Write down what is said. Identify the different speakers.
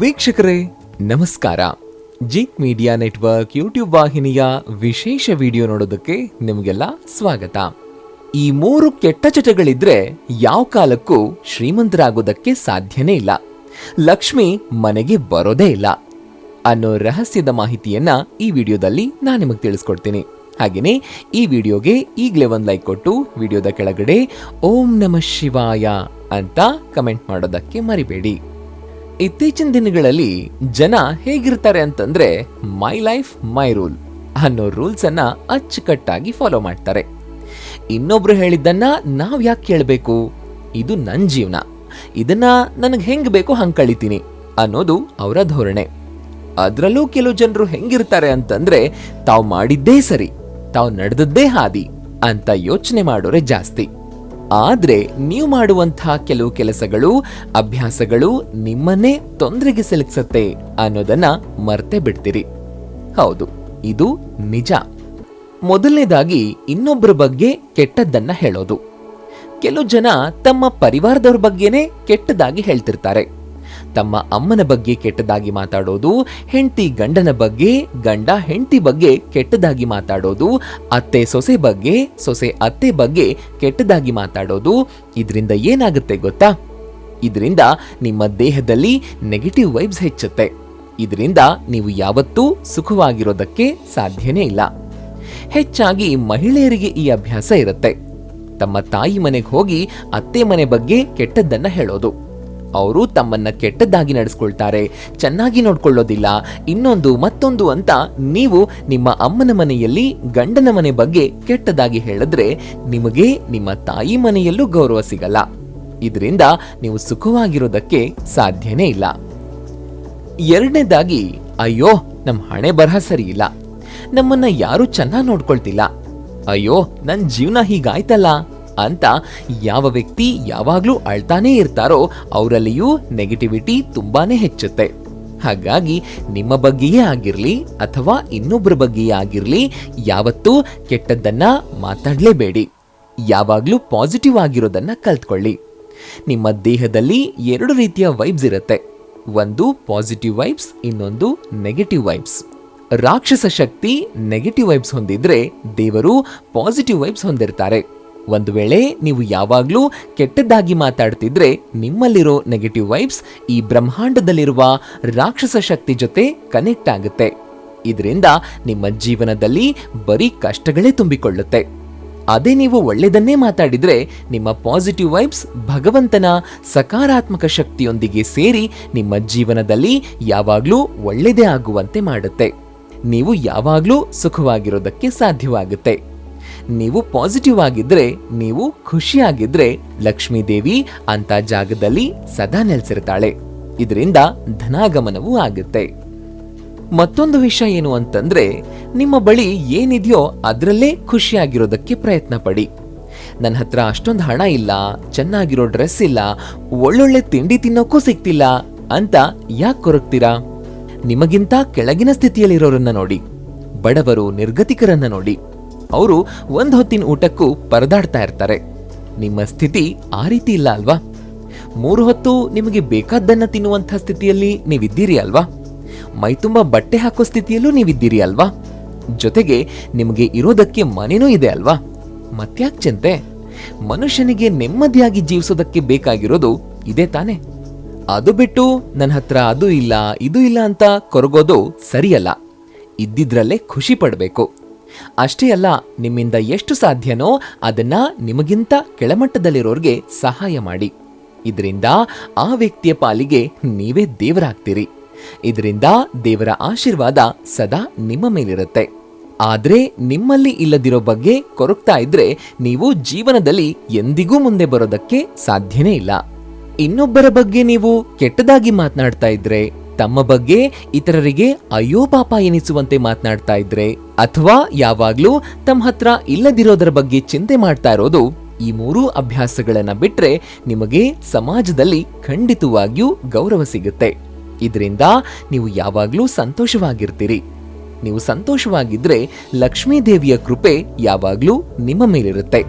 Speaker 1: ವೀಕ್ಷಕರೇ, ನಮಸ್ಕಾರ. ಜೀಕ್ media network YouTube ವಾಹಿನಿಯ ವಿಶೇಷ ವಿಡಿಯೋ ನೋಡೋದಕ್ಕೆ ನಿಮಗೆಲ್ಲ ಸ್ವಾಗತ. ಈ ಮೂರು ಕೆಟ್ಟ ಚಟಗಳಿದ್ರೆ ಯಾವ ಕಾಲಕ್ಕೂ ಶ್ರೀಮಂತರಾಗೋದಕ್ಕೆ ಸಾಧ್ಯನೇ ಇಲ್ಲ. ಲಕ್ಷ್ಮಿ ಮನೆಗೆ ಬರೋದೇ ಇಲ್ಲ. ಅನ್ನೋ ರಹಸ್ಯದ ಮಾಹಿತಿಯನ್ನ ಈ ವಿಡಿಯೋದಲ್ಲಿ ನಾನು ನಿಮಗೆ ತಿಳಿಸ್ಕೊಡ್ತೀನಿ. ಹಾಗೆಯೇ ಈ ವಿಡಿಯೋಗೆ ಈಗಲೇ ಒಂದು ಲೈಕ್ ಕೊಟ್ಟು ವಿಡಿಯೋದ ಕೆಳಗಡೆ ಓಂ ನಮಃ ಶಿವಾಯ ಅಂತ ಕಮೆಂಟ್ ಮಾಡೋದಕ್ಕೆ ಮರಿಬೇಡಿ. ಇತ್ತೀಚಿನ ದಿನಗಳಲ್ಲಿ ಜನ ಹೇಗಿರ್ತಾರೆ ಅಂತಂದ್ರೆ ಮೈ ಲೈಫ್ ಮೈ ರೂಲ್ ಅನ್ನೋ ರೂಲ್ಸ್ ಅನ್ನ ಅಚ್ಚುಕಟ್ಟಾಗಿ ಫಾಲೋ ಮಾಡ್ತಾರೆ. ಇನ್ನೊಬ್ರು ಹೇಳಿದ್ದನ್ನ ನಾವ್ ಯಾಕೆ ಕೇಳಬೇಕು? ಇದು ನನ್ನ ಜೀವನ. ಇದನ್ನ ನನಗೆ ಹೆಂಗ್ ಬೇಕೋ ಹಂಗ್ ಕಳಿತೀನಿ ಅನ್ನೋದು ಅವರ ಧೋರಣೆ. ಅದರಲ್ಲೂ ಕೆಲವು ಜನರು ಹೆಂಗಿರ್ತಾರೆ ಅಂತಂದ್ರೆ, ತಾವು ಮಾಡಿದ್ದೇ ಸರಿ, ತಾವು ನಡೆದದ್ದೇ ಹಾದಿ ಅಂತ ಯೋಚನೆ ಮಾಡೋರೆ ಜಾಸ್ತಿ. ಆದ್ರೆ ನೀವು ಮಾಡುವಂತಹ ಕೆಲವು ಕೆಲಸಗಳು, ಅಭ್ಯಾಸಗಳು ನಿಮ್ಮನ್ನೇ ತೊಂದರೆಗೆ ಸಿಲುಕ್ಸತ್ತೆ ಅನ್ನೋದನ್ನ ಮರ್ತೆ ಬಿಡ್ತೀರಿ. ಹೌದು, ಇದು ನಿಜ. ಮೊದಲನೇದಾಗಿ ಇನ್ನೊಬ್ಬರ ಬಗ್ಗೆ ಕೆಟ್ಟದ್ದನ್ನ ಹೇಳೋದು. ಕೆಲವು ಜನ ತಮ್ಮ ಪರಿವಾರದವ್ರ ಬಗ್ಗೆನೇ ಕೆಟ್ಟದಾಗಿ ಹೇಳ್ತಿರ್ತಾರೆ. ತಮ್ಮ ಅಮ್ಮನ ಬಗ್ಗೆ ಕೆಟ್ಟದಾಗಿ ಮಾತಾಡೋದು, ಹೆಂಡತಿ ಗಂಡನ ಬಗ್ಗೆ, ಗಂಡ ಹೆಂಡತಿ ಬಗ್ಗೆ ಕೆಟ್ಟದಾಗಿ ಮಾತಾಡೋದು, ಅತ್ತೆ ಸೊಸೆ ಬಗ್ಗೆ, ಸೊಸೆ ಅತ್ತೆ ಬಗ್ಗೆ ಕೆಟ್ಟದಾಗಿ ಮಾತಾಡೋದು. ಇದರಿಂದ ಏನಾಗುತ್ತೆ ಗೊತ್ತಾ? ಇದರಿಂದ ನಿಮ್ಮ ದೇಹದಲ್ಲಿ ನೆಗೆಟಿವ್ ವೈಬ್ಸ್ ಹೆಚ್ಚುತ್ತೆ. ಇದರಿಂದ ನೀವು ಯಾವತ್ತೂ ಸುಖವಾಗಿರೋದಕ್ಕೆ ಸಾಧ್ಯನೇ ಇಲ್ಲ. ಹೆಚ್ಚಾಗಿ ಮಹಿಳೆಯರಿಗೆ ಈ ಅಭ್ಯಾಸ ಇರುತ್ತೆ. ತಮ್ಮ ತಾಯಿ ಮನೆಗೆ ಹೋಗಿ ಅತ್ತೆ ಮನೆ ಬಗ್ಗೆ ಕೆಟ್ಟದ್ದನ್ನ ಹೇಳೋದು. ಅವರು ತಮ್ಮನ್ನ ಕೆಟ್ಟದ್ದಾಗಿ ನಡೆಸ್ಕೊಳ್ತಾರೆ. ಚೆನ್ನಾಗಿ ನೋಡ್ಕೊಳ್ಳೋದಿಲ್ಲ. ಇನ್ನೊಂದು ಮತ್ತೊಂದು ಅಂತ ನೀವು ನಿಮ್ಮ ಅಮ್ಮನ ಮನೆಯಲ್ಲಿ ಗಂಡನ ಮನೆ ಬಗ್ಗೆ ಕೆಟ್ಟದಾಗಿ ಹೇಳಿದ್ರೆ ನಿಮಗೆ ನಿಮ್ಮ ತಾಯಿ ಮನೆಯಲ್ಲೂ ಗೌರವ ಸಿಗಲ್ಲ. ಇದರಿಂದ ನೀವು ಸುಖವಾಗಿರೋದಕ್ಕೆ ಸಾಧ್ಯನೇ ಇಲ್ಲ. ಎರಡನೇದಾಗಿ, ಅಯ್ಯೋ ನಮ್ಮ ಹಣೆ ಬರಹ ಸರಿ ಇಲ್ಲ. ನಮ್ಮನ್ನ ಯಾರು ಚೆನ್ನಾಗಿ ನೋಡ್ಕೊಳ್ತಿಲ್ಲ. ಅಯ್ಯೋ ನನ್ನ ಜೀವನ ಹೀಗಾಯ್ತಲ್ಲ. ಅಂತ ಯಾವ ವ್ಯಕ್ತಿ ಯಾವಾಗಲೂ ಅಳ್ತಾನೇ ಇರ್ತಾರೋ ಅವರಲ್ಲಿಯೂ ನೆಗೆಟಿವಿಟಿ ತುಂಬಾನೇ ಹೆಚ್ಚುತ್ತೆ. ಹಾಗಾಗಿ ನಿಮ್ಮ ಬಗ್ಗೆಯೇ ಆಗಿರಲಿ ಅಥವಾ ಇನ್ನೊಬ್ಬರ ಬಗ್ಗೆಯೇ ಆಗಿರಲಿ ಯಾವತ್ತೂ ಕೆಟ್ಟದ್ದನ್ನ ಮಾತಾಡಲೇಬೇಡಿ. ಯಾವಾಗಲೂ ಪಾಸಿಟಿವ್ ಆಗಿರೋದನ್ನ ಕಲ್ತ್ಕೊಳ್ಳಿ. ನಿಮ್ಮ ದೇಹದಲ್ಲಿ ಎರಡು ರೀತಿಯ ವೈಬ್ಸ್ ಇರುತ್ತೆ. ಒಂದು ಪಾಸಿಟಿವ್ ವೈಬ್ಸ್ ಇನ್ನೊಂದು ನೆಗೆಟಿವ್ ವೈಬ್ಸ್ ರಾಕ್ಷಸ ಶಕ್ತಿ ನೆಗೆಟಿವ್ ವೈಬ್ಸ್ ಹೊಂದಿದ್ರೆ ದೇವರು ಪಾಸಿಟಿವ್ ವೈಬ್ಸ್ ಹೊಂದಿರ್ತಾರೆ. ಒಂದು ವೇಳೆ ನೀವು ಯಾವಾಗಲೂ ಕೆಟ್ಟದ್ದಾಗಿ ಮಾತಾಡ್ತಿದ್ರೆ ನಿಮ್ಮಲ್ಲಿರೋ ನೆಗೆಟಿವ್ ವೈಬ್ಸ್ ಈ ಬ್ರಹ್ಮಾಂಡದಲ್ಲಿರುವ ರಾಕ್ಷಸ ಶಕ್ತಿ ಜೊತೆ ಕನೆಕ್ಟ್ ಆಗುತ್ತೆ. ಇದರಿಂದ ನಿಮ್ಮ ಜೀವನದಲ್ಲಿ ಬರೀ ಕಷ್ಟಗಳೇ ತುಂಬಿಕೊಳ್ಳುತ್ತೆ. ಅದೇ ನೀವು ಒಳ್ಳೆಯದನ್ನೇ ಮಾತಾಡಿದರೆ ನಿಮ್ಮ ಪಾಸಿಟಿವ್ ವೈಬ್ಸ್ ಭಗವಂತನ ಸಕಾರಾತ್ಮಕ ಶಕ್ತಿಯೊಂದಿಗೆ ಸೇರಿ ನಿಮ್ಮ ಜೀವನದಲ್ಲಿ ಯಾವಾಗಲೂ ಒಳ್ಳೆಯದೇ ಆಗುವಂತೆ ಮಾಡುತ್ತೆ. ನೀವು ಯಾವಾಗಲೂ ಸುಖವಾಗಿರೋದಕ್ಕೆ ಸಾಧ್ಯವಾಗುತ್ತೆ. ನೀವು ಪಾಸಿಟಿವ್ ಆಗಿದ್ರೆ, ನೀವು ಖುಷಿಯಾಗಿದ್ರೆ ಲಕ್ಷ್ಮೀ ದೇವಿ ಅಂತ ಜಾಗದಲ್ಲಿ ಸದಾ ನೆಲೆಸಿರ್ತಾಳೆ. ಇದರಿಂದ ಧನಾಗಮನವೂ ಆಗುತ್ತೆ. ಮತ್ತೊಂದು ವಿಷಯ ಏನು ಅಂತಂದ್ರೆ, ನಿಮ್ಮ ಬಳಿ ಏನಿದೆಯೋ ಅದರಲ್ಲೇ ಖುಷಿಯಾಗಿರೋದಕ್ಕೆ ಪ್ರಯತ್ನ ಪಡಿ. ನನ್ನ ಹತ್ರ ಅಷ್ಟೊಂದು ಹಣ ಇಲ್ಲ, ಚೆನ್ನಾಗಿರೋ ಡ್ರೆಸ್ ಇಲ್ಲ, ಒಳ್ಳೊಳ್ಳೆ ತಿಂಡಿ ತಿನ್ನೋಕ್ಕೂ ಸಿಗ್ತಿಲ್ಲ ಅಂತ ಯಾಕೆ ಕೊರಗ್ತೀರಾ? ನಿಮಗಿಂತ ಕೆಳಗಿನ ಸ್ಥಿತಿಯಲ್ಲಿರೋರನ್ನ ನೋಡಿ. ಬಡವರು ನಿರ್ಗತಿಕರನ್ನ ನೋಡಿ. ಅವರು ಒಂದು ಹೊತ್ತಿನ ಊಟಕ್ಕೂ ಪರದಾಡ್ತಾ ಇರ್ತಾರೆ. ನಿಮ್ಮ ಸ್ಥಿತಿ ಆ ರೀತಿ ಇಲ್ಲ ಅಲ್ವಾ? ಮೂರು ಹೊತ್ತು ನಿಮಗೆ ಬೇಕಾದ್ದನ್ನ ತಿನ್ನುವಂಥ ಸ್ಥಿತಿಯಲ್ಲಿ ನೀವಿದ್ದೀರಿ ಅಲ್ವಾ? ಮೈತುಂಬ ಬಟ್ಟೆ ಹಾಕೋ ಸ್ಥಿತಿಯಲ್ಲೂ ನೀವಿದ್ದೀರಿ ಅಲ್ವಾ? ಜೊತೆಗೆ ನಿಮಗೆ ಇರೋದಕ್ಕೆ ಮನೆನೂ ಇದೆ ಅಲ್ವಾ? ಮತ್ಯಾಕ್ ಚಿಂತೆ? ಮನುಷ್ಯನಿಗೆ ನೆಮ್ಮದಿಯಾಗಿ ಜೀವಿಸೋದಕ್ಕೆ ಬೇಕಾಗಿರೋದು ಇದೇ ತಾನೆ. ಅದು ಬಿಟ್ಟು ನನ್ನ ಹತ್ರ ಅದು ಇಲ್ಲ, ಇದು ಇಲ್ಲ ಅಂತ ಕೊರಗೋದು ಸರಿಯಲ್ಲ. ಇದ್ದಿದ್ರಲ್ಲೇ ಖುಷಿ ಪಡಬೇಕು. ಅಷ್ಟೇ ಅಲ್ಲ, ನಿಮ್ಮಿಂದ ಎಷ್ಟು ಸಾಧ್ಯನೋ ಅದನ್ನ ನಿಮಗಿಂತ ಕೆಳಮಟ್ಟದಲ್ಲಿರೋರ್ಗೆ ಸಹಾಯ ಮಾಡಿ. ಇದರಿಂದ ಆ ವ್ಯಕ್ತಿಯ ಪಾಲಿಗೆ ನೀವೇ ದೇವರಾಗ್ತೀರಿ. ಇದರಿಂದ ದೇವರ ಆಶೀರ್ವಾದ ಸದಾ ನಿಮ್ಮ ಮೇಲಿರುತ್ತೆ. ಆದ್ರೆ ನಿಮ್ಮಲ್ಲಿ ಇಲ್ಲದಿರೋ ಬಗ್ಗೆ ಕೊರಗ್ತಾ ಇದ್ರೆ ನೀವು ಜೀವನದಲ್ಲಿ ಎಂದಿಗೂ ಮುಂದೆ ಬರೋದಕ್ಕೆ ಸಾಧ್ಯನೇ ಇಲ್ಲ. ಇನ್ನೊಬ್ಬರ ಬಗ್ಗೆ ನೀವು ಕೆಟ್ಟದಾಗಿ ಮಾತನಾಡ್ತಾ ಇದ್ರೆ ತಮ್ಮ ಬಗ್ಗೆ ಇತರರಿಗೆ ಅಯ್ಯೋ ಪಾಪ ಎನಿಸುವಂತೆ ಮಾತನಾಡ್ತಾ ಇದ್ರೆ ಅಥವಾ ಯಾವಾಗ್ಲೂ ತಮ್ಮ ಹತ್ರ ಇಲ್ಲದಿರೋದರ ಬಗ್ಗೆ ಚಿಂತೆ ಮಾಡ್ತಾ ಇರೋದು ಈ ಮೂರೂ ಅಭ್ಯಾಸಗಳನ್ನ ಬಿಟ್ರೆ ನಿಮಗೆ ಸಮಾಜದಲ್ಲಿ ಖಂಡಿತವಾಗಿಯೂ ಗೌರವ ಸಿಗುತ್ತೆ. ಇದರಿಂದ ನೀವು ಯಾವಾಗ್ಲೂ ಸಂತೋಷವಾಗಿರ್ತೀರಿ. ನೀವು ಸಂತೋಷವಾಗಿದ್ರೆ ಲಕ್ಷ್ಮೀ ದೇವಿಯ ಕೃಪೆ ಯಾವಾಗ್ಲೂ ನಿಮ್ಮ ಮೇಲಿರುತ್ತೆ.